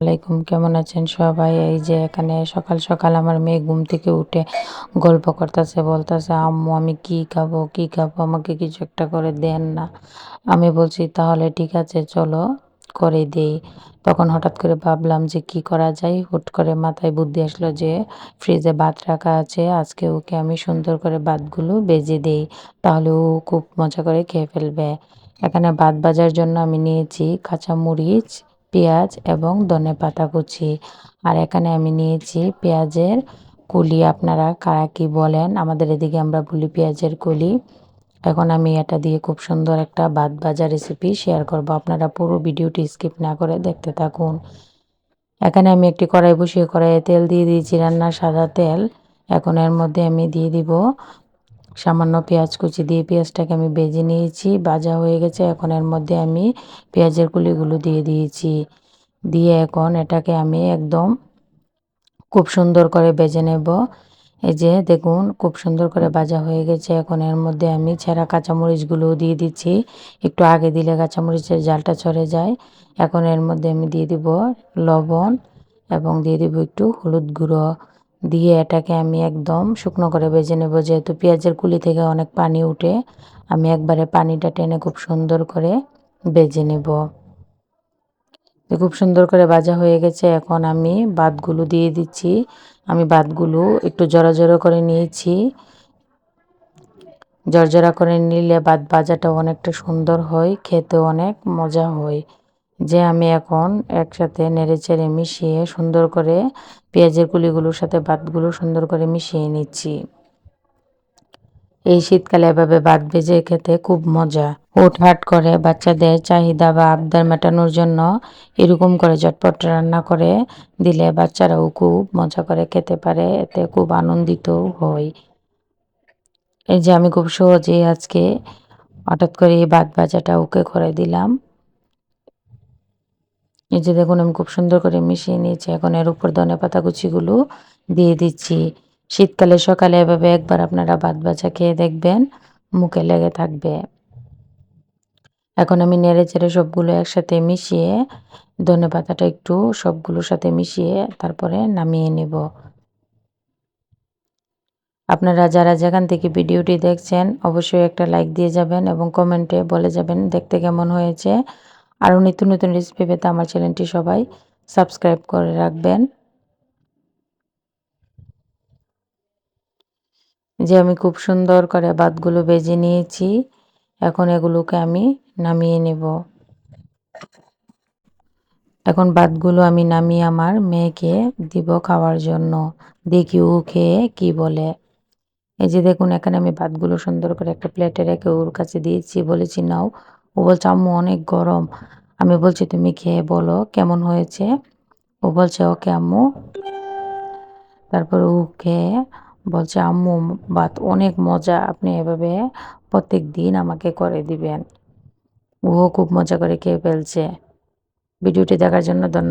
আলাইকুম, কেমন আছেন সবাই? এই যে এখানে সকাল সকাল আমার মেয়ে ঘুম থেকে উঠে গল্প করতেছে, বলতেছে, আম্মু, আমি কি খাব কি খাব? আমাকে কিছু একটা করে দেন না। আমি বলছি, তাহলে ঠিক আছে, চলো করে দেই। তখন হঠাৎ করে ভাবলাম যে কি করা যায়। হুট করে মাথায় বুদ্ধি আসলো যে ফ্রিজে ভাত রাখা আছে, আজকে ওকে আমি সুন্দর করে ভাতগুলো বেজে দেই, তাহলে ও খুব মজা করে খেয়ে ফেলবে। এখানে ভাত ভাজার জন্য আমি নিয়েছি কাঁচা মরিচ পেঁয়াজ এবং ধনে পাতা কুচি। আর এখানে আমি নিয়েছি পেঁয়াজের কুলি। আপনারা কারা কি বলেন? আমাদের এদিকে আমরা বলি পেঁয়াজের কুলি। এখন আমি এটা দিয়ে খুব সুন্দর একটা ভাত ভাজা রেসিপি শেয়ার করব। আপনারা পুরো ভিডিওটি স্কিপ না করে দেখতে থাকুন। এখানে আমি একটি কড়াই বসিয়ে কড়াইয়ে তেল দিয়ে দিয়েছি রান্নার সাদা তেল। এখন এর মধ্যে আমি দিয়ে দিব সামান্য পেঁয়াজ কুচি দিয়ে পেঁয়াজটাকে আমি বেজে নিয়েছি, ভাজা হয়ে গেছে। এখন এর মধ্যে আমি পেঁয়াজের কুলিগুলো দিয়ে দিয়েছি। দিয়ে এখন এটাকে আমি একদম খুব সুন্দর করে বেজে নেব। এই যে দেখুন, খুব সুন্দর করে ভাজা হয়ে গেছে। এখন এর মধ্যে আমি ছেঁড়া কাঁচামরিচগুলোও দিয়ে দিচ্ছি। একটু আগে দিলে কাঁচামরিচের জালটা চড়ে যায়। এখন এর মধ্যে আমি দিয়ে দিব লবণ এবং দিয়ে দিব একটু হলুদ গুঁড়ো। দিয়ে এটাকে আমি একদম শুকনো করে ভেজে নেব। যেহেতু পেঁয়াজের কুলি থেকে অনেক পানি উঠে, আমি একবারে পানিটা টেনে খুব সুন্দর করে ভেজে নেব। খুব সুন্দর করে ভাজা হয়ে গেছে। এখন আমি ভাতগুলো দিয়ে দিচ্ছি। আমি ভাতগুলো একটু জড়া জড়ো করে নিয়েছি। জর্জরা করে নিলে ভাত ভাজাটা অনেকটা সুন্দর হয় খেতে অনেক মজা হয়। যে আমি এখন একসাথে নেড়ে চেড়ে মিশিয়ে সুন্দর করে পেঁয়াজের কুলিগুলোর সাথে ভাতগুলো সুন্দর করে মিশিয়ে নিচ্ছি। এই শীতকালে এভাবে ভাত ভেজে খেতে খুব মজা। হুটহাট করে বাচ্চাদের চাহিদা বা আবদার মেটানোর জন্য এরকম করে চটপট রান্না করে দিলে বাচ্চারাও খুব মজা করে খেতে পারে, এতে খুব আনন্দিত হয় এই যে আমি খুব সহজেই আজকে হঠাৎ করে এই ভাত ভাজাটা ওকে করে দিলাম। এই যে দেখুন, আমি খুব সুন্দর করে মিশিয়ে নিয়েছি। এখন এর উপর ধনে পাতা কুচিগুলো দিয়ে দিচ্ছি। শীতকালে, সকালে এভাবে একবার আপনারা ভাত ভাজা খেয়ে দেখবেন, মুখে লেগে থাকবে। এখন আমি নেড়ে চেড়ে সবগুলো একসাথে মিশিয়ে ধনে পাতাটা একটু সবগুলোর সাথে মিশিয়ে তারপরে নামিয়ে নেব। আপনারা যারা যেখান থেকে ভিডিওটি দেখছেন, অবশ্যই একটা লাইক দিয়ে যাবেন এবং কমেন্টে বলে যাবেন দেখতে কেমন হয়েছে। আরও নিত্য নতুন রেসিপি পেতে আমার চ্যানেলটি সবাই সাবস্ক্রাইব করে রাখবেন। যে আমি খুব সুন্দর করে ভাতগুলো বেজে নিয়েছি, এখন এগুলোকে আমি নামিয়ে নেব। এখন ভাতগুলো আমি নামিয়ে আমার মেয়েকে দিব খাওয়ার জন্য। দেখি ও খেয়ে কি বলে। এই যে দেখুন, এখানে আমি ভাতগুলো সুন্দর করে একটা প্লেটে রেখে ওর কাছে দিয়েছি। বলেছি, নাও ও বলছে, আম্মু, অনেক গরম। আমি বলছি, তুমি খেয়ে বলো, কেমন হয়েছে? ও বলছে, ওকে, আম্মু। তারপর ও খেয়ে বলছে, আম্মু বাত অনেক মজা, আপনি এভাবে প্রত্যেক দিন আমাকে করে দিবেন। ও খুব মজা করে খেয়ে ফেলছে। ভিডিওটি দেখার জন্য ধন্যবাদ।